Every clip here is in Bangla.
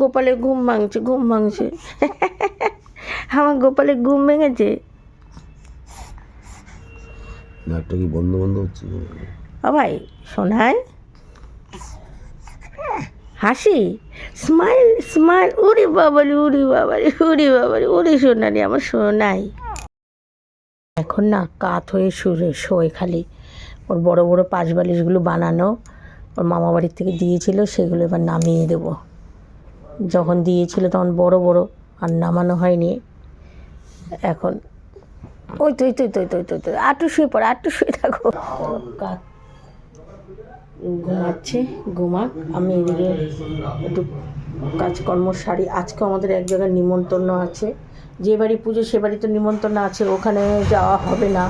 গোপালের ঘুম ভাঙছে ঘুম ভাঙছে। আমার গোপালের ঘুম ভেঙেছে। নাকটা কি বন্ধ বন্ধ হচ্ছে? ভাই শোনায় হাসি? স্মাইল স্মাইল উরি বাবালি উরি বাবালি উরি বাবালি উরি সোনালি আমার শোনাই এখন না কাত হয়ে শুয়ে শোয় খালি। ওর বড় বড় পাঁচ বালিশগুলো বানানো ওর মামা বাড়ির থেকে দিয়েছিল সেগুলো এবার নামিয়ে দেব। যখন দিয়েছিল তখন বড় বড় আর নামানো হয়নি। এখন ওই তো ওই তো ওই তো ওই তো তো আটু শুয়ে পড়ে আটু শুয়ে থাকো। ঘুমাচ্ছে, ঘুমাক। আমি এদিকে একটু কাজকর্ম সারি। আজকে আমাদের এক জায়গায় নিমন্ত্রণ আছে। যে বাড়ি পুজো সে বাড়িতে নিমন্ত্রণ আছে, ওখানে যাওয়া হবে না।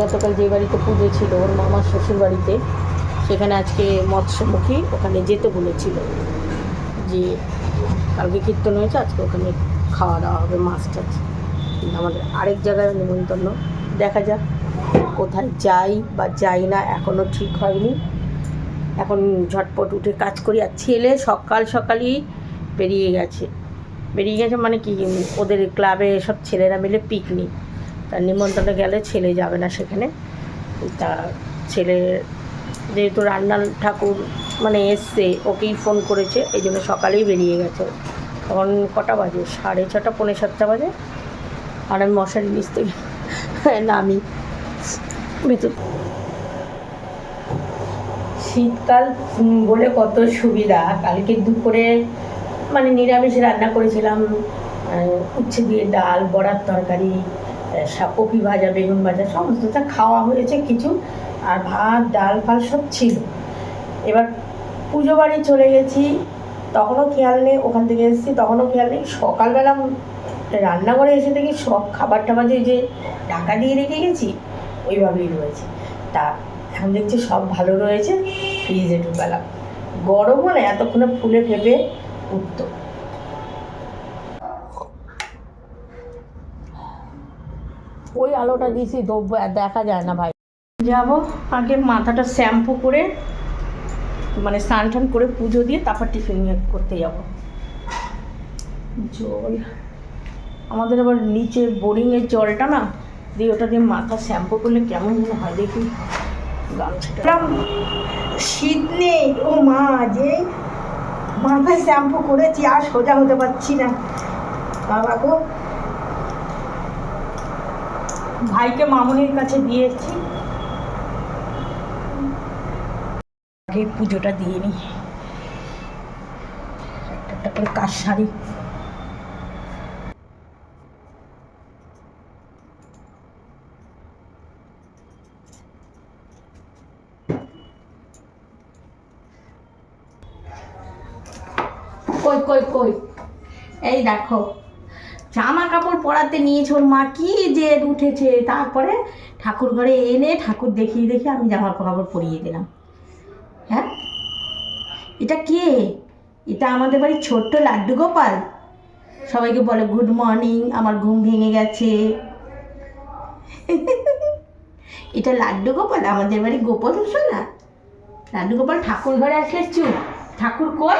গতকাল যে বাড়িতে পুজো ছিল ওর মামার শ্বশুর বাড়িতে সেখানে আজকে মৎস্যমুখী ওখানে যেতে বলেছিল। যে কালকে কীর্তন হয়েছে, আজকে ওখানে খাওয়া দাওয়া হবে, মাছ টাছ। আমাদের আরেক জায়গায় নিমন্ত্রণ। দেখা যাক কোথায় যাই বা যাই না এখনও ঠিক হয়নি। এখন ঝটপট উঠে কাজ করি। আর ছেলে সকাল সকালই বেরিয়ে গেছে। বেরিয়ে গেছে মানে কি, ওদের ক্লাবে সব ছেলেরা মিলে পিকনিক তার নিমন্ত্রণে গেলে ছেলে যাবে না সেখানে। তা ছেলে যেহেতু রান্নার ঠাকুর মানে এসছে, ওকেই ফোন করেছে, এই জন্য সকালেই বেরিয়ে গেছে। তখন কটা বাজে? সাড়ে ছটা, পৌনে সাতটা বাজে। আর আমি মশারি নিচ থেকে নামি। ভেতর। শীতকাল বলে কত সুবিধা। কালকে দুপুরে মানে নিরামিষ রান্না করেছিলাম উচ্ছে দিয়ে ডাল, বড়ার তরকারি কপি ভাজা, বেগুন ভাজা সমস্তটা খাওয়া হয়েছে কিছু, আর ভাত, ডাল, ফাল সব ছিল। এবার পুজো বাড়ি চলে গেছি। তখনও খেয়াল নেই ওখান থেকে এসেছি তখনও খেয়াল নেই। সকালবেলা রান্নাঘরে এসে দেখি সব খাবার টাবার যে যে ঢাকা দিয়ে রেখে গেছি ওইভাবেই রয়েছে। তা এখন দেখছি সব ভালো রয়েছে ফ্রিজে ঢুকালাম। গরম হলে এতক্ষণে ফুলে ফেপে উঠতো। ওই আলোটা দিয়েছি দেখা যায় না ভাই। যাব আগে মাথাটা শ্যাম্পু করে মানে স্নান টান করে পুজো দিয়ে তারপর টিফিন করতে যাব। জল। আমাদের আবার নিচে বোরিংয়ের জলটা না, দিয়ে ওটা দিয়ে মাথা শ্যাম্পু করলে কেমন যেন হয় দেখি। শীত নেই। ও মা, যে মাথায় শ্যাম্পু করেছি, আর সোজা হতে পারছি না। বাবা গো। ভাইকে মামনির কাছে দিয়েছি। আগে পুজোটা দিয়ে নিই। একটা করে কাজ সারি। কই কই কই? এই দেখো, জামা কাপড় পরাতে নিয়েছে মা, কি যে উঠেছে। তারপরে ঠাকুর ঘরে এনে ঠাকুর দেখিয়ে দেখে আমি জামা কাপড় পরিয়ে দিলাম। এটা কে? এটা আমাদের বাড়ির ছোট্ট লাড্ডু গোপাল। সবাইকে বলে গুড মর্নিং আমার ঘুম ভেঙে গেছে। এটা লাড্ডু গোপাল আমাদের বাড়ি গোপাল না? লাড্ডু গোপাল ঠাকুর ঘরে আসলে চুপ ঠাকুর কই?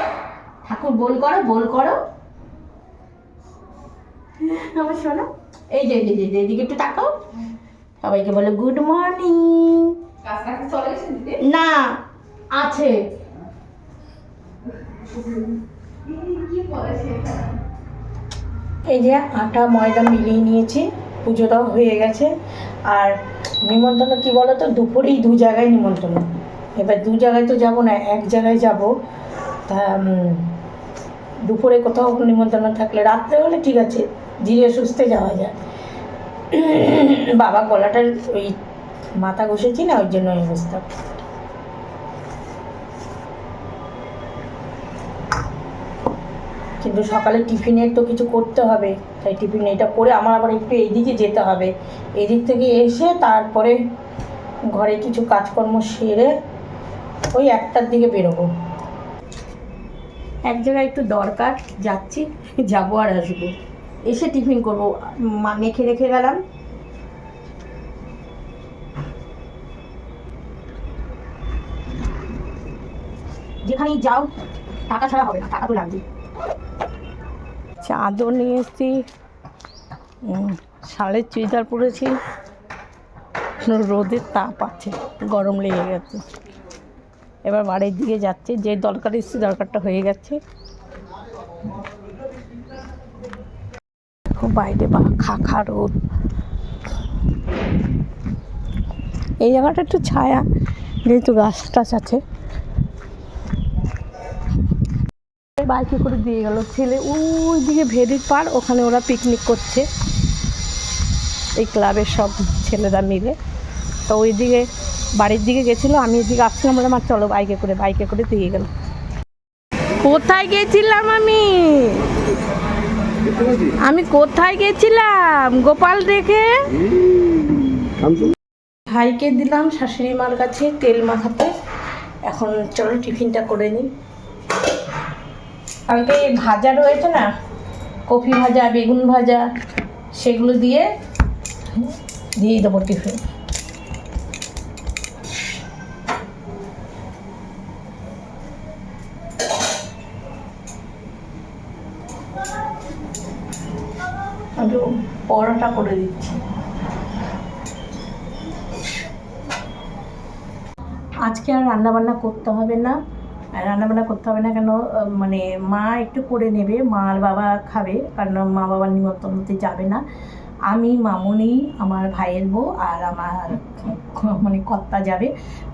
ঠাকুর বল করো বল করো। আমার শোনো এই যে এই যে, এদিকে একটু তাকাও। সবাইকে বলে গুড মর্নিং। না আছে। এই যে আটা, ময়দা মিলিয়ে নিয়েছি পুজোটাও হয়ে গেছে। আর নিমন্ত্রণ কি বলো তো দুপুরেই দু জায়গায় নিমন্ত্রণ। এবার দু জায়গায় তো যাব না, এক জায়গায় যাব। তা দুপুরে কোথাও নিমন্ত্রণ থাকলে, রাত্রে হলে ঠিক আছে, ধীরে সুস্থে যাওয়া যায়। বাবা গলাটার ওই মাথা ঘষেছি না, ওই জন্য অবস্থা। কিন্তু সকালে টিফিনের তো কিছু করতে হবে। তাই টিফিন এটা করে আমার আবার একটু এইদিকে যেতে হবে। এদিক থেকে এসে তারপরে ঘরে কিছু কাজকর্ম সেরে ওই একটার দিকে বেরোবো। এক জায়গায় একটু দরকার, যাচ্ছি, যাব আর আসব। এসে টিফিন করব। মেখে রেখে গেলাম। যেখানেই যাও, টাকা ছাড়া হবে না, টাকা তো লাগবে চাদর নিয়ে এসেছি। শালের চুড়িদার পরেছি। রোদের তাপ আছে, গরম লেগে গেছে। এবার বাড়ির দিকে যাচ্ছে, যে দরকার এসছে দরকারটা হয়ে গেছে। বাইরে বা খা খা রোদ। এই জায়গাটা একটু ছায়া, যেহেতু গাছ টাছ আছে। বাইকে করে দিয়ে গেল। ছেলে ওই দিকে ভেরির পার, ওখানে ওরা পিকনিক করছে। এই ক্লাবের সব ছেলেরা মিলে। তো ওই দিকে বাড়ির দিকে গেছিল, আমি এদিকে আসছিলাম বলে আমার চলো বাইকে করে বাইকে করে দিয়ে গেল। কোথায় গেছিলাম আমি? আমি কোথায় গেছিলাম? গোপাল দেখে? ভাইকে দিলাম শাশুড়ি মার কাছে তেল মাখাতে। এখন চলো টিফিনটা করে নিই। কালকে ভাজা রয়েছে না, কফি ভাজা, বেগুন ভাজা, সেগুলো দিয়ে দিয়ে দেবো টিফিন। পরোটা করে দিচ্ছি। আজকে আর রান্নাবান্না করতে হবে না। রান্নাবান্না করতে হবে না কেন? মানে মা একটু করে নেবে মা আর বাবা খাবে, কারণ মা বাবার নিমন্ত্রণতে যাবে না। আমি, মামনি, আমার ভাইয়ের বউ আর আমার মানে কর্তা যাবে।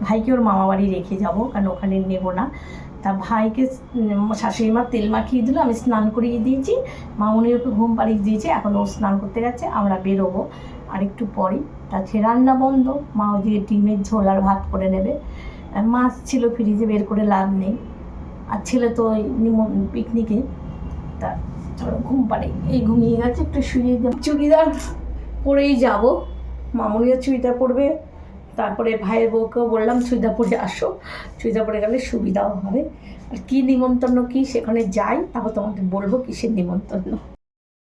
ভাইকে ওর মামা বাড়ি রেখে যাব, কারণ ওখানে নেব না। তা ভাইকে শাশুড়ি মা তেল মাখিয়ে দিল, আমি স্নান করিয়ে দিয়েছি। মামনি ওকে ঘুম পাড়িয়ে দিয়েছে, এখন ও স্নান করতে গেছে, আমরা বেরোবো। আর একটু তা তাছে রান্না বন্ধ, মা ওদিকে ডিমের ঝোল আর ভাত করে নেবে। মাছ ছিল ফ্রিজে বের করে লাভ নেই। আর ছেলে তো ওই পিকনিকে তা ধরো ঘুম পাড়ে এই ঘুমিয়ে গেছে, একটু শুয়ে চুড়িদার পরেই যাব। মামুনিও চুড়িদার পরবে। তারপরে ভাইয়ের বউকেও বললাম, চুড়িদার পরে আসো। চুড়িদার পরে গেলে সুবিধাও হবে। আর কী নিমন্ত্রণ কী সেখানে যাই, তারপর তোমাকে বলব কিসের নিমন্ত্রণ।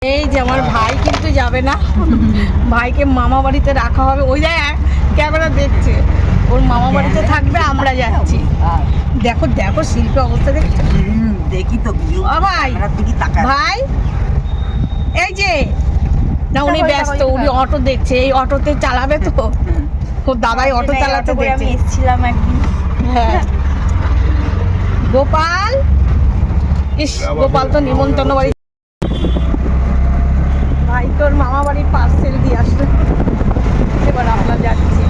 এই যে আমার ভাই কিন্তু যাবে না। ভাইকে মামা বাড়িতে রাখা হবে। ওই দেখ, ক্যামেরা দেখছে। ওর মামা বাড়িতে থাকবে আমরা যাচ্ছি। দেখো দেখো শিল্পী অবস্থা দেখছ দেখি তো ভাই। ভাই এই যে না উনি ব্যস্ত উনি অটো দেখছে এই অটোতে চালাবে তো। ওর দাদাই অটো চালাতে দেখছে। এসেছিলাম একদিন। হ্যাঁ। গোপাল? ইস গোপাল তো নিমন্ত্রণ বাড়ি ভাই তোর মামা বাড়ির পার্সেল দিয়ে আসলো এবার আমরা যাচ্ছি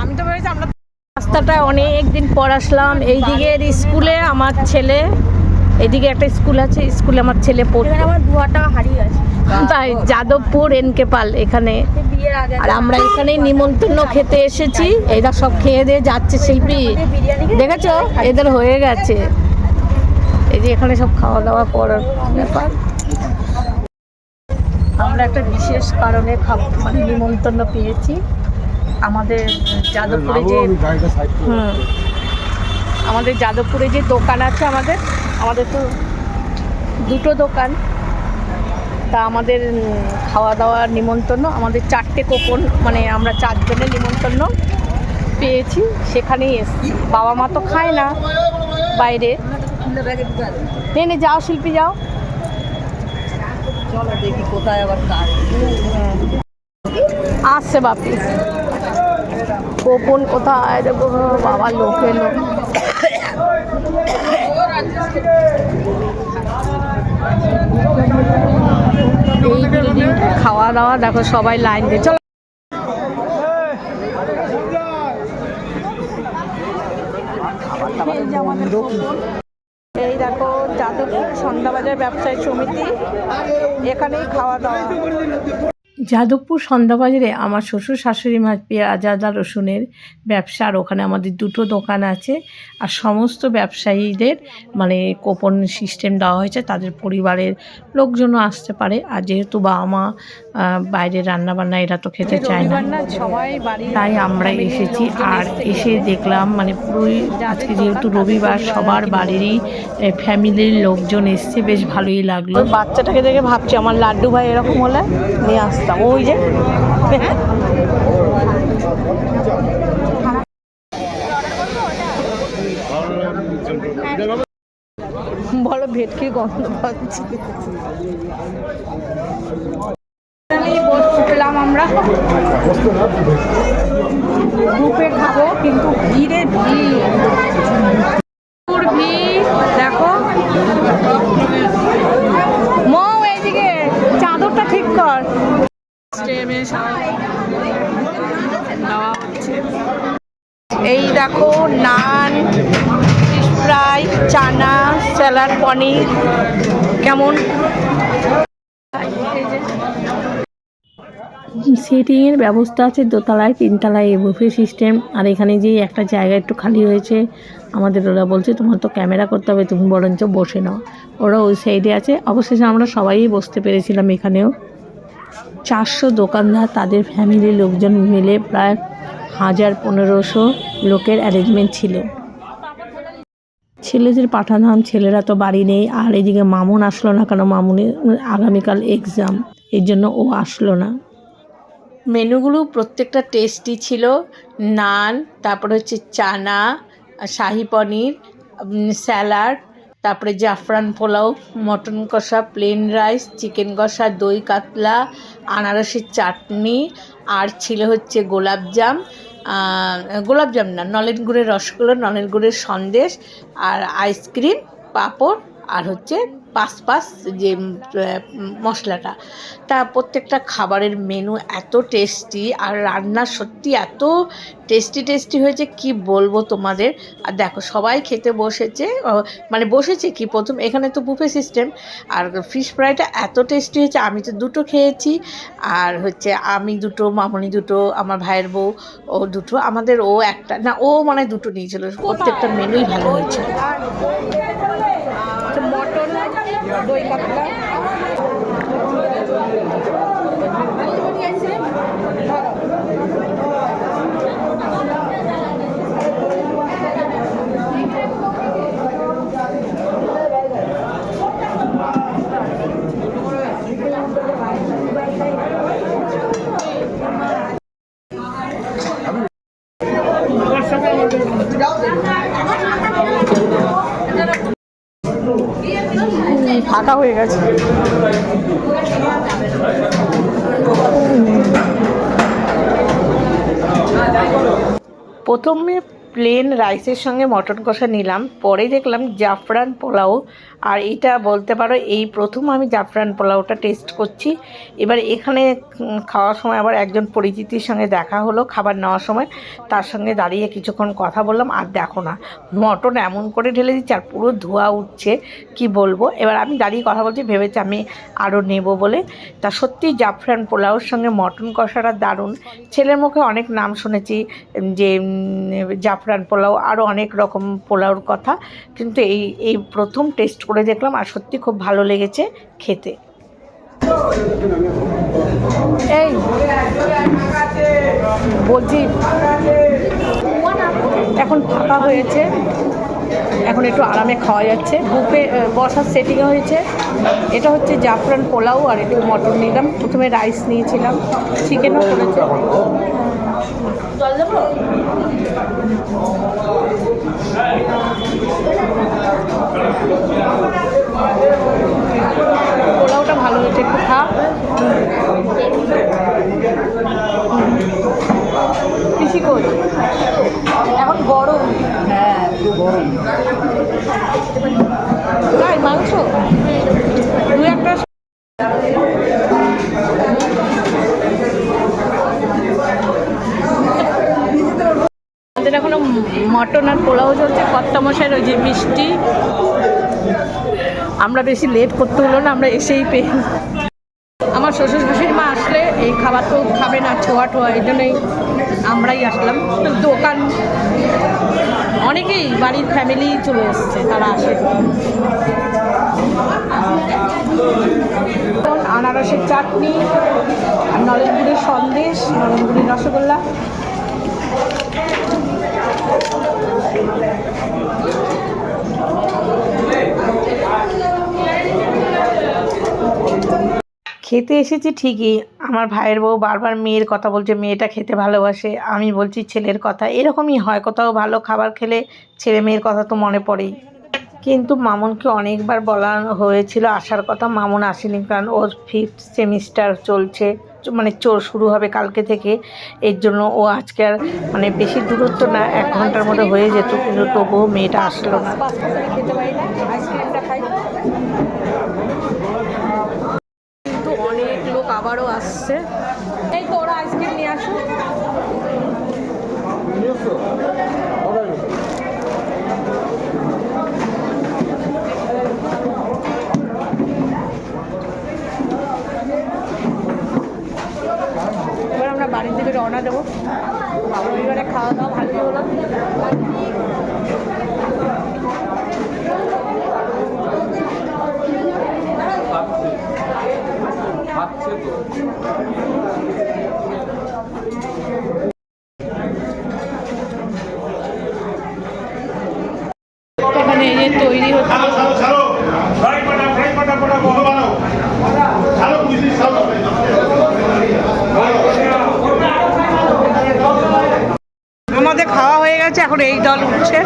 আমি তো ভেবেছি আমরা রাস্তাটায় অনেক দিন পর আসলাম। এই দিকের স্কুলে আমার ছেলে এদিকে একটা স্কুল আছে স্কুলে আমার ছেলে পড়তো। আমার দুয়াটা হারিয়ে আছে। তাই যাদবপুর এনকে পাল এখানে। আর আমরা এখানে নিমন্ত্রণ খেতে এসেছি। এরা সব খেয়ে দিয়ে যাচ্ছে শিল্পী। দেখেছ? এদের হয়ে গেছে। এই যে এখানে সব খাওয়া দাওয়া করার ব্যাপার। আমরা একটা বিশেষ কারণে খাব মানে নিমন্ত্রণ পেয়েছি। আমাদের যাদবপুরে যে হুম। আমাদের যাদবপুরে যে দোকান আছে আমাদের আমাদের তো দুটো দোকান। তা আমাদের খাওয়া দাওয়ার নিমন্ত্রণ আমাদের চারটে কোপন মানে আমরা চারজনের নিমন্ত্রণ পেয়েছি সেখানেই এসছি। বাবা মা তো খায় না বাইরে। নে নে যাও শিল্পী যাও। চলো দেখি কোথায় আবার আসছে বাপি। কোপন কোথায় বাবা, লোকে লোক। এই বিল্ডিং খাওয়া দাওয়া, দেখো সবাই লাইন দিয়ে। চলো। এই দেখো, যাদবপুর সন্ধ্যাবাজার ব্যবসায়ী সমিতি, এখানেই খাওয়া দাওয়া। যাদবপুর সন্ধ্যাবাজারে আমার শ্বশুর শাশুড়ি মা পেঁয়াজ আদা রসুনের ব্যবসা আর ওখানে আমাদের দুটো দোকান আছে। আর সমস্ত ব্যবসায়ীদের মানে কোপন সিস্টেম দেওয়া হয়েছে তাদের পরিবারের লোকজনও আসতে পারে। আর যেহেতু বাবা মা বাইরে রান্না বান্না এরা তো খেতে চায় না। সবাই তাই আমরা এসেছি আর এসে দেখলাম মানে পুরোই আজকে যেহেতু রবিবার সবার বাড়িরই ফ্যামিলির লোকজন এসছে বেশ ভালোই লাগল। বাচ্চাটাকে দেখে ভাবছি আমার লাড্ডু ভাই এরকম হলে নিয়ে আসতাম ওই যে। বলো, ভেটকি গন্ধ পাচ্ছি। বসলাম আমরা। গ্রুপে খাব, কিন্তু ভিড়ে ভিড়। ভিড়, দেখো। মৌ, এইদিকে, চাদরটা ঠিক কর। এই দেখো naan fish fry chana salad paneer কেমন? সিটিংয়ের ব্যবস্থা আছে দোতলায় তিনতলায় এই বুফে সিস্টেম আর এখানে যে একটা জায়গা একটু খালি হয়েছে আমাদের ওরা বলছে তোমার তো ক্যামেরা করতে হবে তুমি বরঞ্চ বসে নাও। ওরা ওই সাইডে আছে। অবশেষে আমরা সবাই বসতে পেরেছিলাম এখানেও। চারশো দোকানদার তাদের ফ্যামিলির লোকজন মিলে প্রায় হাজার পনেরোশো লোকের অ্যারেঞ্জমেন্ট ছিল। ছেলেদের পাঠালাম ছেলেরা তো বাড়ি নেই, আর এদিকে মামুন আসলো না কারণ মামুনের আগামীকাল এক্সাম এর জন্য ও আসলো না। মেনুগুলো প্রত্যেকটা টেস্টি ছিল। নান, তারপরে হচ্ছে চানা, শাহি পনির, স্যালাড, তারপরে জাফরান পোলাও, মটন কষা প্লেন রাইস চিকেন কষা, দই কাতলা আনারসের চাটনি, আর ছিল হচ্ছে গোলাপজাম গোলাপজাম না, নলেন গুড়ের রসগোল্লা, নলেন গুড়ের সন্দেশ, আর আইসক্রিম পাঁপড় আর হচ্ছে পাঁচ পাঁচ যে মশলাটা। তা প্রত্যেকটা খাবারের মেনু এত টেস্টি আর রান্না সত্যি এত টেস্টি টেস্টি হয়েছে, কি বলব তোমাদের? আর দেখো, সবাই খেতে বসেছে মানে বসেছে কি? প্রথম এখানে তো বুফে সিস্টেম আর ফিশ ফ্রাইটা এত টেস্টি হয়েছে, আমি তো দুটো খেয়েছি, আর হচ্ছে আমি দুটো, মামনি দুটো, আমার ভাইয়ের বউ, ও দুটো, আমাদের ও একটা, না, ও মানে দুটো নিয়েছিল। প্রত্যেকটা মেনুই ভালো হয়েছিল। দই কাতলা। ফাঁকা হয়ে গেছে। প্রথমে প্লেন রাইসের সঙ্গে মটন কষা নিলাম। পরে দেখলাম জাফরান পোলাও। আর এটা বলতে পারো এই প্রথম আমি জাফরান পোলাওটা টেস্ট করছি। এবার এখানে খাওয়ার সময় আবার একজন পরিচিতির সঙ্গে দেখা হলো খাবার নেওয়ার সময়। তার সঙ্গে দাঁড়িয়ে কিছুক্ষণ কথা বললাম আর দেখো না মটন এমন করে ঢেলে দিচ্ছে আর পুরো ধোয়া উঠছে কি বলব? এবার আমি দাঁড়িয়ে কথা বলছি ভেবেছি আমি আরও নেব বলে। তা সত্যি জাফরান পোলাওর সঙ্গে মটন কষাটা দারুণ। ছেলের মুখে অনেক নাম শুনেছি যে উম, জাফরান পোলাও আরও অনেক রকম পোলাওর কথা। কিন্তু এই এই প্রথম টেস্ট করে দেখলাম আর সত্যি খুব ভালো লেগেছে খেতে। এই, বলছি, এখন ফাঁকা হয়েছে। এখন একটু আরামে খাওয়া যাচ্ছে। বুফে বসার সেটিং হয়েছে। এটা হচ্ছে জাফরান পোলাও আর একটু মটন নিলাম। প্রথমে রাইস নিয়েছিলাম। চিকেনও করেছে। জল দেবো? পোলাওটা ভালো হয়েছে একটু খা। পিসি কই এখন গরম। হ্যাঁ গরম। মাংস? মটন আর পোলাও চলছে কর্তা মশাইয়ের ওই যে মিষ্টি। আমরা বেশি লেট করতে হলো না, আমরা এসেই পেয়ে। আমার শ্বশুর শাশুড়ি মা আসলে এই খাবার তো খাবে না, ছোঁয়া টোয়া এই জন্যই আমরাই আসলাম। দোকান, অনেকেই বাড়ির ফ্যামিলি চলে এসছে, তারা আসে। আনারসের চাটনি, আর নলেন গুড়ের সন্দেশ নলেন গুড়ের রসগোল্লা। খেতে এসেছি ঠিকই। আমার ভাইয়ের বউ বারবার মেয়ের কথা বলছে, মেয়েটা খেতে ভালোবাসে। আমি বলছি, ছেলের কথা। এরকমই হয়, কোথাও ভালো খাবার খেলে ছেলে মেয়ের কথা তো মনে পড়েই। কিন্তু মামুনকে অনেকবার বলা হয়েছিল, আসার কথা মামুন আসেনি, কারণ ওর ফিফথ সেমিস্টার চলছে। মানে চোর শুরু হবে কালকে থেকে। এর জন্য ও আজকে আর মানে বেশি দূরত্ব না, এক ঘণ্টার মধ্যে হয়ে যেত, কিন্তু তবুও মেয়েটা আসলো না। কিন্তু অনেক লোক আবারও আসছে এই তো ওরা আইসক্রিম নিয়ে আসো এবার আমরা বাড়ির দিকে রওনা দেবো। এবারে খাওয়া দাওয়া ভালোই হলো। এখানে এখন এই দল উঠছে।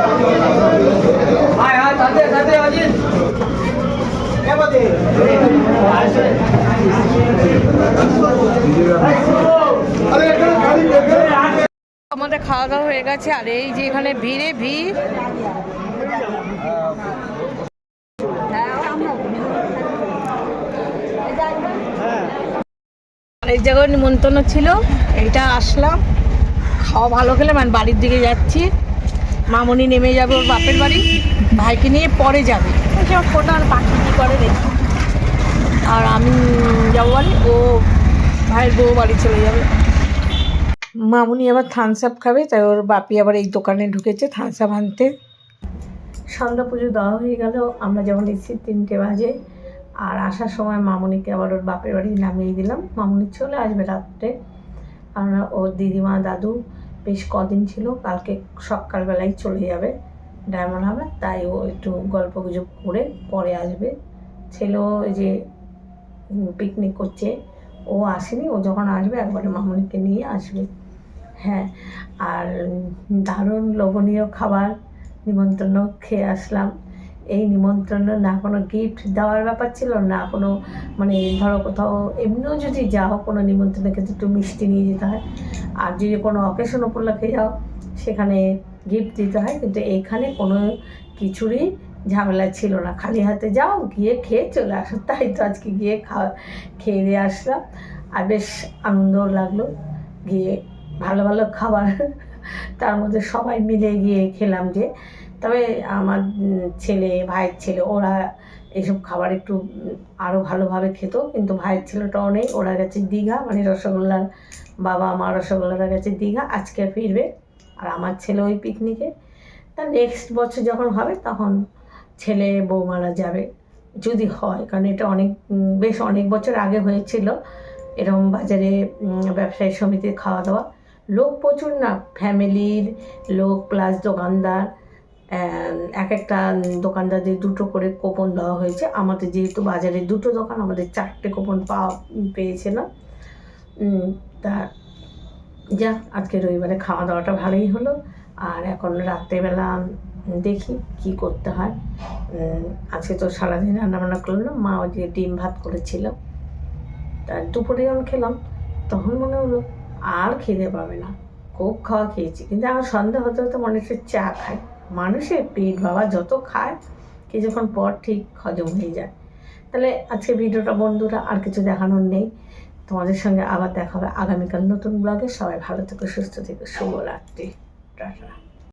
আমাদের খাওয়া দাওয়া হয়ে গেছে, আর এই যে এখানে ভিড়ে ভিড়। আর জায়গায় নিমন্ত্রণ ছিল, এইটা আসলাম। খাওয়া ভালো খেলে মানে বাড়ির দিকে যাচ্ছি। মামনি নেমে যাবে ওর বাপের বাড়ি, ভাইকে নিয়ে পরে যাবে। আর করে দেখি। আর আমি যাব বাড়ি ও ভাইয়ের বউ বাড়ি চলে যাবে। মামুনি আবার থামস আপ খাবে, তাই ওর বাপি আবার এই দোকানে ঢুকেছে থামস আপ আনতে। সন্ধ্যা পুজো দেওয়া হয়ে গেল, আমরা যখন এসেছি তিনটে বাজে, আর আসার সময় মামুনিকে আবার ওর বাপের বাড়ি নামিয়ে দিলাম। মামুনি চলে আসবে রাত্রে আমরা ওর দিদিমা, দাদু বেশ কদিন ছিল, কালকে সকালবেলায় চলে যাবে ডায়মন্ড হবে তাই ও একটু গল্প গুজব করে পরে আসবে। ছেলেও যে পিকনিক করছে, ও আসেনি, ও যখন আসবে একবারে মামুনিকে নিয়ে আসবে। হ্যাঁ আর দারুণ লোভনীয় খাবার নিমন্ত্রণ খেয়ে আসলাম। এই নিমন্ত্রণ না কোনো গিফট দেওয়ার ব্যাপার ছিল, না কোনো মানে ধরো কোথাও, এমনিও যদি যাও কোনো নিমন্ত্রণে কিন্তু একটু মিষ্টি নিয়ে যেতে হয়। আর যদি কোনো অকেশন উপলক্ষে যাও, সেখানে গিফট দিতে হয়। কিন্তু এখানে কোনো কিছুরই ঝামেলা ছিল না। খালি হাতে যাও, গিয়ে খেয়ে চলে আসো। তাই তো আজকে গিয়ে খাওয়া, খেয়ে দিয়ে আসলাম। আর বেশ আনন্দ লাগল গিয়ে। ভালো ভালো খাবার। তার মধ্যে সবাই মিলে গিয়ে খেলাম যে তবে আমার ছেলে, ভাইয়ের ছেলে, ওরা এইসব খাবার একটু আরও ভালোভাবে খেত, কিন্তু ভাইয়ের ছেলেটাও নেই ওরা গেছে দীঘা মানে রসগোল্লার বাবা মা রসগোল্লারা গেছে দীঘা, আজকে ফিরবে, আর আমার ছেলে ওই পিকনিকে তা নেক্সট বছর যখন হবে, তখন ছেলে বৌমারা যাবে, যদি হয়, কারণ এটা অনেক বেশ অনেক বছর আগে হয়েছিল, এরকম বাজারে ব্যবসায়ী সমিতির খাওয়া দাওয়া লোক প্রচুর না ফ্যামিলির লোক প্লাস দোকানদার এক একটা দোকানদারদের দুটো করে কুপন দেওয়া হয়েছে, আমাদের যেহেতু বাজারে দুটো দোকান, আমাদের চারটে কুপন পাওয়া পেয়েছে না। তা যাক আজকে রবিবারে খাওয়া দাওয়াটা ভালোই হলো। আর এখন রাত্রেবেলা দেখি কি করতে হয়। আজকে তো সারাদিন রান্নাবান্না করলাম মা ওদিকে ডিম ভাত করেছিল। তা দুপুরে যখন খেলাম, তখন মনে হলো আর খেতে পাবে না। খুব খাওয়া খেয়েছি, কিন্তু আমার সন্ধ্যা হতে হতে মনে হচ্ছে চা খায় মানুষের পেট বাবা যত খায় কিছুক্ষণ পর ঠিক হজম হয়ে যায়। তাহলে আজকে ভিডিওটা বন্ধুরা আর কিছু দেখানোর নেই। তোমাদের সঙ্গে আবার দেখা হবে আগামীকাল নতুন ব্লগে। সবাই ভালো থেকো, সুস্থ থেকো। শুভরাত্রি। টাটা।